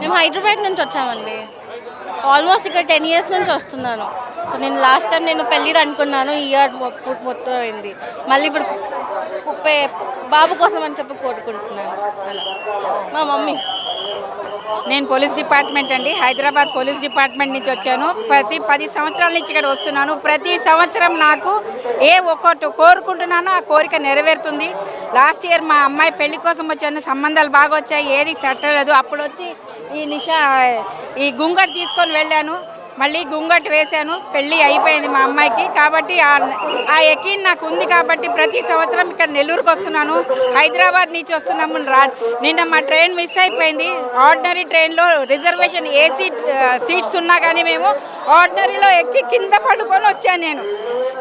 మేము హైదరాబాద్ నుంచి వచ్చామండి. ఆల్మోస్ట్ ఇక్కడ టెన్ ఇయర్స్ నుంచి వస్తున్నాను. సో నేను లాస్ట్ టైం నేను పెళ్ళిది అనుకున్నాను ఈ ఇయర్ మొత్తం అయింది. మళ్ళీ ఇప్పుడు కుప్పే బాబు కోసం అని చెప్పి కోరుకుంటున్నాను. అలా. మా మమ్మీ. నేను పోలీస్ డిపార్ట్మెంట్ అండి. హైదరాబాద్ పోలీస్ డిపార్ట్మెంట్ నుంచి వచ్చాను. ప్రతి పది సంవత్సరాల నుంచి ఇక్కడ వస్తున్నాను. ప్రతి సంవత్సరం నాకు ఏ ఒక్కటి కోరుకుంటున్నానో ఆ కోరిక నెరవేరుతుంది. లాస్ట్ ఇయర్ మా అమ్మాయి పెళ్ళి కోసం వచ్చాను సంబంధాలు బాగా వచ్చాయి ఏది తట్టలేదు. అప్పుడు వచ్చి ఈ నిషా ఈ గుంగట్ తీసుకొని వెళ్ళాను. మళ్ళీ గుంగట్ వేశాను. పెళ్ళి అయిపోయింది మా అమ్మాయికి. కాబట్టి ఆ ఆ ఎకీన్ నాకు ఉంది కాబట్టి ప్రతి సంవత్సరం ఇక్కడ నెల్లూరుకు వస్తున్నాను. హైదరాబాద్ నుంచి వస్తున్నాము. రా నిన్న మా ట్రైన్ మిస్ అయిపోయింది. ఆర్డినరీ ట్రైన్లో రిజర్వేషన్ ఏసీ సీట్స్ ఉన్నా కానీ మేము ఆర్డినరీలో ఎక్కి కింద పడుకొని వచ్చాను నేను.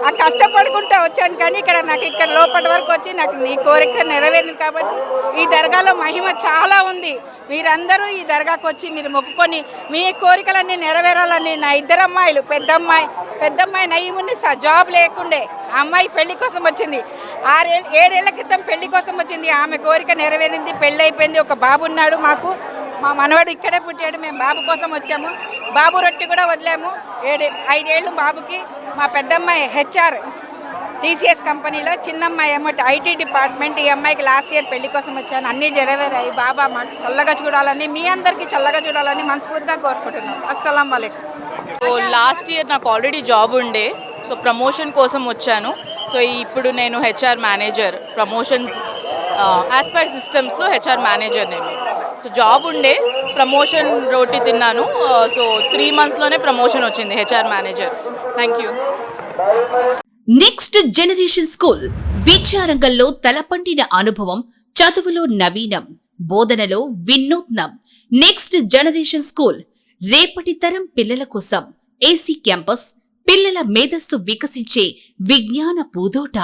ఆ కష్టపడుకుంటూ వచ్చాను కానీ ఇక్కడ నాకు ఇక్కడ లోపటి వరకు వచ్చి నాకు నీ కోరిక నెరవేరింది కాబట్టి ఈ దర్గాలో మహిమ చాలా ఉంది. మీరందరూ ఈ దర్గాకు వచ్చి మీరు మొక్కుకొని మీ కోరికలన్నీ నెరవేరాలని నా ఇద్దరు అమ్మాయిలు పెద్దమ్మాయి పెద్దమ్మాయి పెద్ద సార్ జాబ్ లేకుండే ఆ అమ్మాయి పెళ్ళి కోసం వచ్చింది. ఆరేళ్ళ ఏడేళ్ళ క్రితం పెళ్ళి కోసం వచ్చింది. ఆమె కోరిక నెరవేరింది. పెళ్ళి అయిపోయింది ఒక బాబు ఉన్నాడు మాకు. మా మనవాడు ఇక్కడే పుట్టాడు. మేము బాబు కోసం వచ్చాము. బాబు రొట్టి కూడా వదిలాము. ఏడు ఐదేళ్ళు బాబుకి. మా పెద్దమ్మాయి హెచ్ఆర్ టీసీఎస్ కంపెనీలో చిన్నమ్మాయి ఏమో ఐటీ డిపార్ట్మెంట్ ఈ అమ్మాయికి లాస్ట్ ఇయర్ పెళ్ళి కోసం వచ్చాను. అన్నీ జరవేరాయి బాబా మాకు చల్లగా చూడాలని మీ అందరికీ చల్లగా చూడాలని మనస్ఫూర్తిగా కోరుకుంటున్నాం. అస్సలం వాళ్ళకి సో లాస్ట్ ఇయర్ నాకు ఆల్రెడీ జాబ్ ఉండే. సో ప్రమోషన్ కోసం వచ్చాను. సో ఇప్పుడు నేను HR manager. Promotion as per సిస్టమ్స్లో హెచ్ఆర్ మేనేజర్ నేను సో జాబ్ ఉండే ప్రమోషన్ రోటీ తిన్నాను. సో త్రీ మంత్స్లోనే ప్రమోషన్ వచ్చింది HR manager. Thank you next generation school విద్యారంగంలో తలపండిన అనుభవం చదువులో నవీనం బోధనలో వినూత్నం. నెక్స్ట్ జనరేషన్ స్కూల్ రేపటి తరం పిల్లల కోసం ఏసీ క్యాంపస్ పిల్లల మేధస్సు వికసించే విజ్ఞాన పూదోట.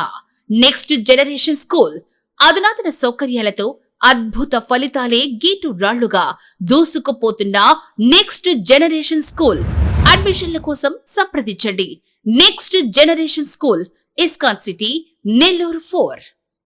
నెక్స్ట్ జనరేషన్ స్కూల్ అధునాతన సౌకర్యాలతో అద్భుత ఫలితాలే గీటు రాళ్ళుగా దూసుకుపోతున్న నెక్స్ట్ జనరేషన్ స్కూల్. అడ్మిషన్ల కోసం సంప్రదించండి. Next generation school ISKCON city Nellore four.